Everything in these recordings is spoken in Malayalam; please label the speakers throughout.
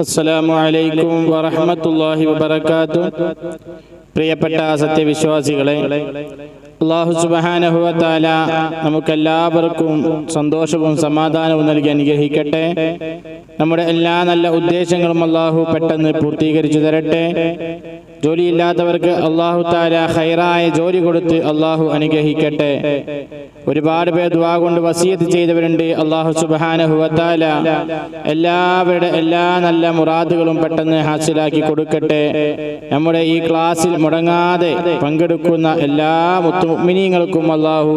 Speaker 1: അസ്സലാമു അലൈക്കും വറഹ്മത്തുള്ളാഹി വബറകാതുഹു. പ്രിയപ്പെട്ട സത്യവിശ്വാസികളെ അള്ളാഹു തആല നമുക്കെല്ലാവർക്കും സന്തോഷവും സമാധാനവും നൽകി അനുഗ്രഹിക്കട്ടെ. നമ്മുടെ എല്ലാ നല്ല ഉദ്ദേശങ്ങളും അള്ളാഹു പെട്ടെന്ന് പൂർത്തീകരിച്ചു തരട്ടെ. ജോലിയില്ലാത്തവർക്ക് അള്ളാഹു താല ഹൈറായ ജോലി കൊടുത്ത് അള്ളാഹു അനുഗ്രഹിക്കട്ടെ. ഒരുപാട് പേർ ദുവാ കൊണ്ട് വസീയത്ത് ചെയ്തവരുണ്ട് അള്ളാഹു സുബാനഹുവത്താല എല്ലാവരുടെ എല്ലാ നല്ല മുറാദുകളും പെട്ടെന്ന് ഹാസിലാക്കി കൊടുക്കട്ടെ. നമ്മുടെ ഈ ക്ലാസ്സിൽ മുടങ്ങാതെ പങ്കെടുക്കുന്ന എല്ലാ മുത്തുമിനിങ്ങൾക്കും അല്ലാഹു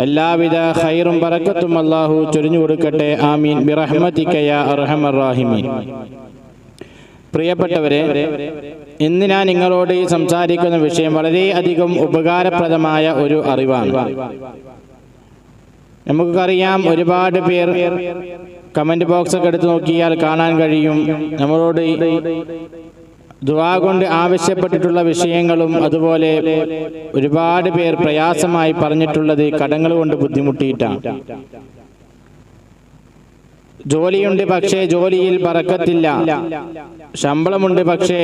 Speaker 1: എല്ലാവിധ ഖൈറും ബറക്കത്തും അല്ലാഹു ചൊരിഞ്ഞു കൊടുക്കട്ടെ. ആമീൻ. ബിറഹ്മത്തിക്കയ അർഹമർ റഹീമീൻ. പ്രിയപ്പെട്ടവരെ ഇന്ന് ഞാൻ നിങ്ങളോട് സംസാരിക്കുന്ന വിഷയം വളരെയധികം ഉപകാരപ്രദമായ ഒരു അറിവാണ്. നമുക്കറിയാം ഒരുപാട് പേർ കമന്റ് ബോക്സ് ഒക്കെ എടുത്ത് നോക്കിയാൽ കാണാൻ കഴിയും. നമ്മളോട് ദുവാ കൊണ്ട് ആവശ്യപ്പെട്ടിട്ടുള്ള വിഷയങ്ങളും അതുപോലെ ഒരുപാട് പേർ പ്രയാസമായി പറഞ്ഞിട്ടുള്ളത് കടങ്ങൾ കൊണ്ട് ബുദ്ധിമുട്ടിയിട്ടാണ്. ജോലിയുണ്ട് പക്ഷേ ജോലിയിൽ പറക്കത്തില്ല ശമ്പളമുണ്ട് പക്ഷേ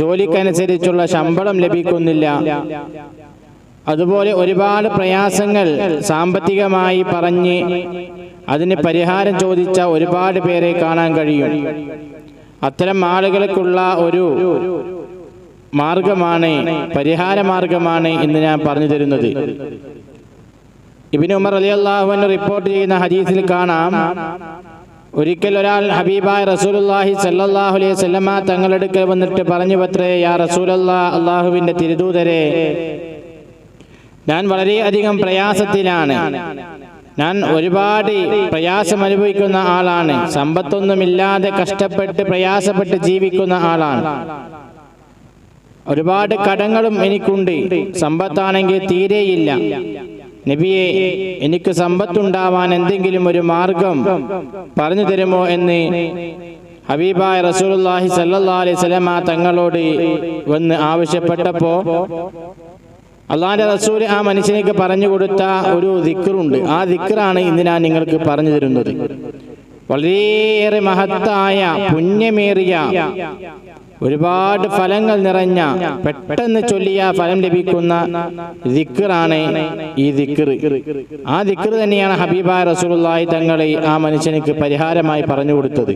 Speaker 1: ജോലിക്കനുസരിച്ചുള്ള ശമ്പളം ലഭിക്കുന്നില്ല. അതുപോലെ ഒരുപാട് പ്രയാസങ്ങൾ സാമ്പത്തികമായി പറഞ്ഞ് അതിന് പരിഹാരം ചോദിച്ച ഒരുപാട് പേരെ കാണാൻ കഴിയും. അത്തരം ആളുകൾക്കുള്ള ഒരു മാർഗമാണ് പരിഹാര മാർഗമാണ് ഇന്ന് ഞാൻ പറഞ്ഞു തരുന്നത്. ഇബിന് ഉമർ അലി അള്ളാഹുവിന് റിപ്പോർട്ട് ചെയ്യുന്ന ഹദീസിൽ കാണാം ഒരിക്കൽ ഒരാൾ ഹബീബായ റസൂലുല്ലാഹി സല്ലാഹു അലൈഹി വസല്ലമ തങ്ങളെടുക്കൽ വന്നിട്ട് പറഞ്ഞു പത്രേ യാ റസൂലല്ലാ അള്ളാഹുവിന്റെ തിരുദൂതരെ ഞാൻ വളരെയധികം പ്രയാസത്തിലാണ്. ഞാൻ ഒരുപാട് പ്രയാസം അനുഭവിക്കുന്ന ആളാണ്. സമ്പത്തൊന്നുമില്ലാതെ കഷ്ടപ്പെട്ട് പ്രയാസപ്പെട്ട് ജീവിക്കുന്ന ആളാണ്. ഒരുപാട് കടങ്ങളും എനിക്കുണ്ട്. സമ്പത്താണെങ്കിൽ തീരെയില്ല. നബിയെ എനിക്ക് സമ്പത്തുണ്ടാവാൻ എന്തെങ്കിലും ഒരു മാർഗം പറഞ്ഞു തരുമോ എന്ന് ഹബീബായ റസൂലുള്ളാഹി സല്ലാ അലൈഹി തങ്ങളോട് വന്ന് ആവശ്യപ്പെട്ടപ്പോ അള്ളാന്റെ റസൂൽ ആ മനുഷ്യനേക്ക് പറഞ്ഞു കൊടുത്ത ഒരു ദിക്കറുണ്ട് ആ ദിക്കറാണ് ഇന്ന് ഞാൻ നിങ്ങൾക്ക് പറഞ്ഞു തരുന്നത്. വളരെയേറെ മഹത്തായ പുണ്യമേറിയ ഒരുപാട് ഫലങ്ങൾ നിറഞ്ഞ പെട്ടെന്ന് ചൊല്ലിയ ഫലം ലഭിക്കുന്ന ദിക്കറാണ് ഈ ദിക്കർ ആ ദിക്കർ തന്നെയാണ് ഹബീബ റസൂലുള്ളാഹി തങ്ങളെ ആ മനുഷ്യനക്ക് പരിഹാരമായി പറഞ്ഞു കൊടുത്തത്.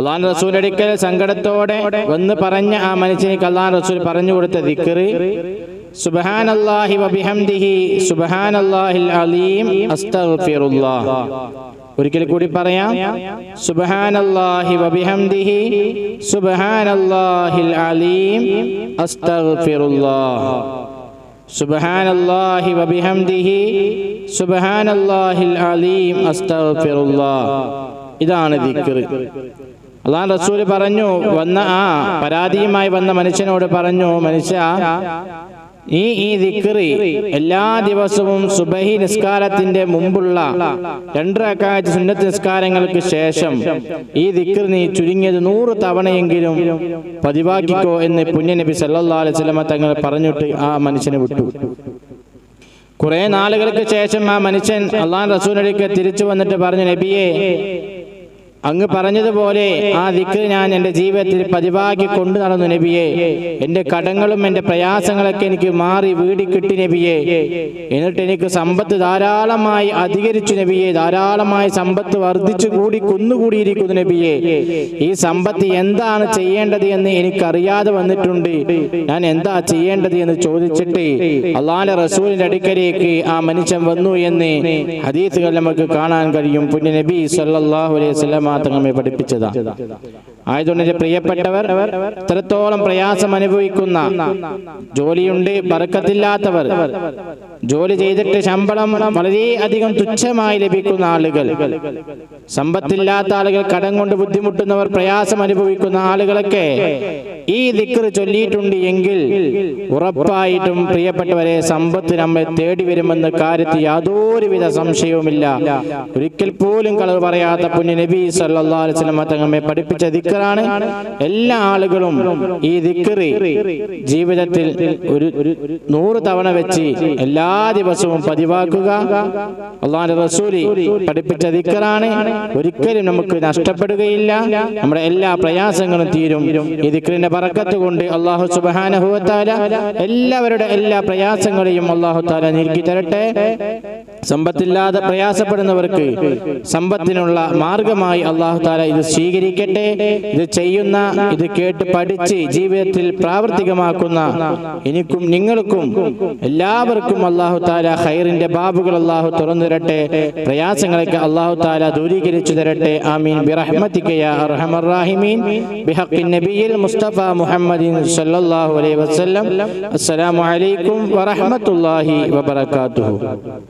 Speaker 1: അള്ളാൻ റസൂൽ അടുക്കൽ സങ്കടത്തോടെ വന്ന് പറഞ്ഞ ആ മനുഷ്യനിക്ക് അള്ളാൻ റസൂൽ പറഞ്ഞു കൊടുത്ത ദിക്കറി വബിഹംദിഹി അലീം അസ്തഗ്ഫിറുല്ലാഹ്. ഒരിക്കൽ കൂടി പറയാം വബിഹംദിഹി അലീം അസ്തഗ്ഫിറുല്ലാഹ്. വബിഹംദിഹി അലീം അസ്തഗ്ഫിറുല്ലാഹ്. ഇതാണ് ദിക്ർ അള്ളാൻ റസൂൽ പറഞ്ഞു വന്ന ആ പരാതിയുമായി വന്ന മനുഷ്യനോട് പറഞ്ഞു മനുഷ്യ ഈ ഈ ദിക്റി എല്ലാ ദിവസവും സുബഹി നിസ്കാരത്തിന്റെ മുമ്പുള്ള രണ്ടരക്കാഴ്ച സുന്നത്ത് നിസ്കാരങ്ങൾക്ക് ശേഷം ഈ ദിക്ർ നീ ചുരുങ്ങിയത് നൂറ് തവണയെങ്കിലും പതിവാക്കിക്കോ എന്ന് പുണ്യനബി സല്ലല്ലാഹു അലൈഹി വസല്ലമ തങ്ങൾ പറഞ്ഞിട്ട് ആ മനുഷ്യനെ വിട്ടു. കുറെ നാളുകൾക്ക് ശേഷം ആ മനുഷ്യൻ അള്ളാൻ റസൂനടിക്ക് തിരിച്ചു വന്നിട്ട് പറഞ്ഞു നബിയെ അങ്ങ് പറഞ്ഞതുപോലെ ആ ദിക്ക് ഞാൻ എന്റെ ജീവിതത്തിൽ പതിവാക്കി കൊണ്ടു നടന്നു നബിയെ. എന്റെ കടങ്ങളും എന്റെ പ്രയാസങ്ങളൊക്കെ എനിക്ക് മാറി വീടി കിട്ടി നബിയെ. എന്നിട്ട് എനിക്ക് സമ്പത്ത് ധാരാളമായി അധികരിച്ചു നബിയെ. ധാരാളമായി സമ്പത്ത് വർദ്ധിച്ചു കൂടി കുന്നുകൂടിയിരിക്കുന്നു നബിയെ. ഈ സമ്പത്ത് എന്താണ് ചെയ്യേണ്ടത് എന്ന് എനിക്കറിയാതെ വന്നിട്ടുണ്ട്. ഞാൻ എന്താ ചെയ്യേണ്ടത് എന്ന് ചോദിച്ചിട്ട് അള്ളാന്റെ റസൂലിന്റെ അടുക്കലേക്ക് ആ മനുഷ്യൻ വന്നു എന്ന് ഹദീസുകൾ നമുക്ക് കാണാൻ കഴിയും. പുണ്യ നബി സല്ലല്ലാഹു അലൈഹി വസല്ലം തങ്ങളെ പഠിപ്പിച്ചതാ. ആയതുകൊണ്ട് എന്റെ പ്രിയപ്പെട്ടവർ ഇത്രത്തോളം പ്രയാസം അനുഭവിക്കുന്ന ജോലിയുണ്ട് ബർക്കത്തില്ലാത്തവർ ജോലി ചെയ്തിട്ട് ശമ്പളം വളരെ അധികം തുച്ഛമായി ലഭിക്കുന്ന ആളുകൾ സമ്പത്തില്ലാത്ത ആളുകൾ കടം കൊണ്ട് ബുദ്ധിമുട്ടുന്നവർ പ്രയാസം അനുഭവിക്കുന്ന ആളുകളൊക്കെ ഈ ദിക്കർ ചൊല്ലിയിട്ടുണ്ട് എങ്കിൽ ഉറപ്പായിട്ടും പ്രിയപ്പെട്ടവരെ സമ്പത്ത് നമ്മെ തേടി വരുമെന്ന കാര്യത്തിൽ യാതൊരുവിധ സംശയവുമില്ല. ഒരിക്കൽ പോലും കളവ് പറയാത്ത പുണ്യ നബി സല്ലല്ലാഹു അലൈഹി വസല്ലം തങ്ങമ്മെ പഠിപ്പിച്ച ദിക്കറാണ്. എല്ലാ ആളുകളും ഈ ദിക്കറി ജീവിതത്തിൽ ഒരു നൂറ് തവണ വെച്ച് എല്ലാ ദിവസവും പതിവാക്കുക. അള്ളാഹിന്റെ റസൂലി പഠിപ്പിച്ച ദിക്കറാണ്. ഒരിക്കലും നമുക്ക് നഷ്ടപ്പെടുകയില്ല. നമ്മുടെ എല്ലാ പ്രയാസങ്ങളും തീരും. ഈ ദിക്കറിന്റെ പറക്കത്ത് കൊണ്ട് അള്ളാഹു സുബാനഹുവത്താല എല്ലാവരുടെ എല്ലാ പ്രയാസങ്ങളെയും അള്ളാഹു താല നീക്കി തരട്ടെ. സമ്പത്തില്ലാതെ പ്രയാസപ്പെടുന്നവർക്ക് സമ്പത്തിനുള്ള മാർഗമായി അള്ളാഹു താല ഇത് സ്വീകരിക്കട്ടെ. ഇത് ചെയ്യുന്ന ഇത് കേട്ട് പഠിച്ച് ജീവിതത്തിൽ പ്രാവർത്തികമാക്കുന്ന എനിക്കും നിങ്ങൾക്കും എല്ലാവർക്കും അള്ളാഹു താല ഹൈറിന്റെ ബാബുകൾ അള്ളാഹു തുറന്നു തരട്ടെ. പ്രയാസങ്ങളൊക്കെ അള്ളാഹു താല ദൂരീകരിച്ചു തരട്ടെ. ആമീൻ. മുസ്തഫ മുഹമ്മദിൻ സല്ലല്ലാഹു അലൈഹി വസല്ലം. അസ്സലാമു അലൈക്കും വറഹ്മത്തുള്ളാഹി വബറകാതുഹു.